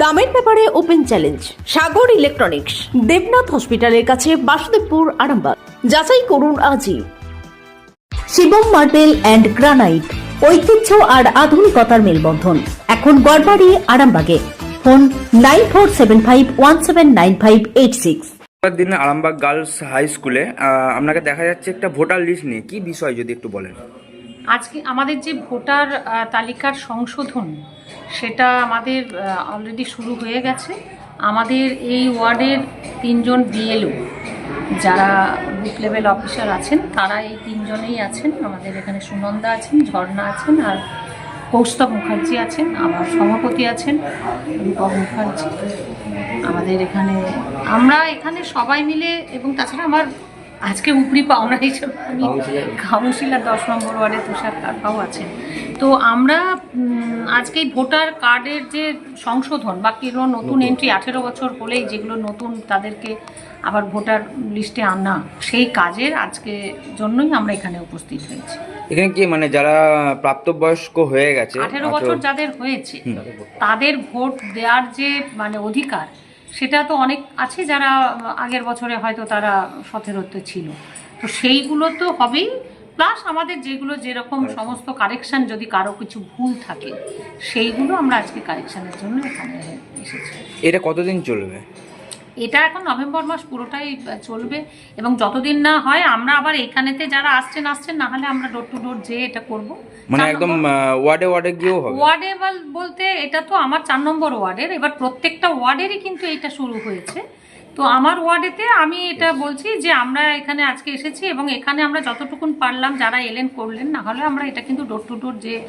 দামের ব্যাপারে open challenge, Sagar electronics, Debnath হসপিটালের কাছে বাসুদেবপুর, আরামবাগ। যাচাই করুন আজই। শিবম মার্বেল অ্যান্ড গ্রানাইট, ঐতিহ্য আর আধুনিকতার মেলবন্ধন। এখন গড়বাড়ি, আরামবাগে। Phone nine four seven five one seven nine five eight six. দিন আরামবাগ গার্লস হাই স্কুলে আপনাকে দেখা যাচ্ছে একটা ভোটার লিস্ট নিয়ে। কি বিষয় যদি একটু বলেন? আজকে আমাদের যে ভোটার তালিকার সংশোধন, সেটা আমাদের অলরেডি শুরু হয়ে গেছে। আমাদের এই ওয়ার্ডের তিনজন বিএলও যারা বুথ লেভেল অফিসার আছেন, তারা এই তিনজনেই আছেন। আমাদের এখানে সুনন্দা আছেন, ঝর্ণা আছেন, আর কৌস্তব মুখার্জি আছেন আমার সভাপতি আছেন, রূপক মুখার্জি। আমাদের এখানে, আমরা এখানে সবাই মিলে, এবং তাছাড়া আমার আজকে উপরি পাওনা হিসেবে আমি কাউন্সিলর দশ নম্বর ওয়ার্ডে তুষার কাকাও আছেন। তো আমরা আজকে ভোটার কার্ডের যে সংশোধন বা কোনো নতুন এন্ট্রি আঠেরো বছর হলেই যেগুলো নতুন তাদেরকে আবার ভোটার লিস্টে আনা সেই কাজের আজকে জন্যই আমরা এখানে উপস্থিত হয়েছি। এখানে কি মানে যারা প্রাপ্তবয়স্ক হয়ে গেছে আঠেরো বছর যাদের হয়েছে তাদের ভোট দেওয়ার যে মানে অধিকার সেটা তো অনেক আছে যারা আগের বছরে হয়তো তারা সতেরোতে ছিল। তো সেইগুলো তো হবেই। প্লাস আমাদের যেগুলো যেরকম সমস্ত কারেকশান যদি কারও কিছু ভুল থাকে সেইগুলো আমরা আজকে কারেকশানের জন্য এখানে এসেছি। এটা কতদিন চলবে? এটা এখন নভেম্বর মাস পুরোটাই চলবে। এবং যতদিন না হয় আমরা আবার এখানেতে যারা আসছেন আসছেন না হলে আমরা ডোর টু ডোর যেয়ে এটা করব। মানে একদম ওয়ার্ডে ওয়ার্ডে গিয়েও হবে। ওয়ার্ডে বল- বলতে এটা তো আমার চার নম্বর ওয়ার্ডের। এবার প্রত্যেকটা ওয়ার্ডেরই কিন্তু এটা শুরু হয়েছে। তো আমার ওয়ার্ডেতে আমি এটা বলছি যে আমরা এখানে আজকে এসেছি এবং এখানে আমরা যতটুকুন পারলাম যারা এলেন করলেন না হলে আমরা এটা কিন্তু ডোর টু ডোর যে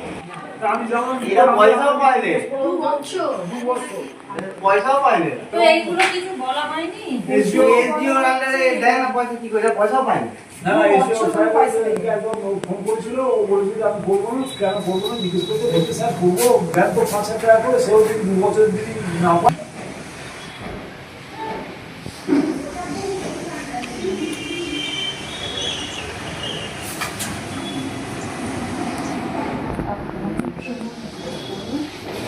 আমি যখন এরা পয়সাও পায়নি পয়সাও পায়নি এসডিও এসডিওর আন্ডারে দেয় না পয়সা কি করে? পয়সাও পায়নি না। না এসে সাহেব আমাকে একবার ফোন করেছিল ও বলেছিল আমি বলব না কেন বলব না? জিজ্ঞেস করতে বলতে স্যার দেন তো পাঁচ হাজার টাকা করে সেও যদি দু বছর যদি না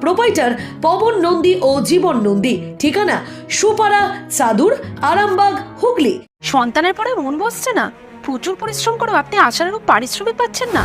প্রোপাইটার পবন নন্দী ও জীবন নন্দী। ঠিকানা সুপারা চাদুর, আরামবাগ, হুগলি। সন্তানের পরে মন বসছে না। প্রচুর পরিশ্রম করেও আপনি আশানুরূপ পারিশ্রমিক পাচ্ছেন না।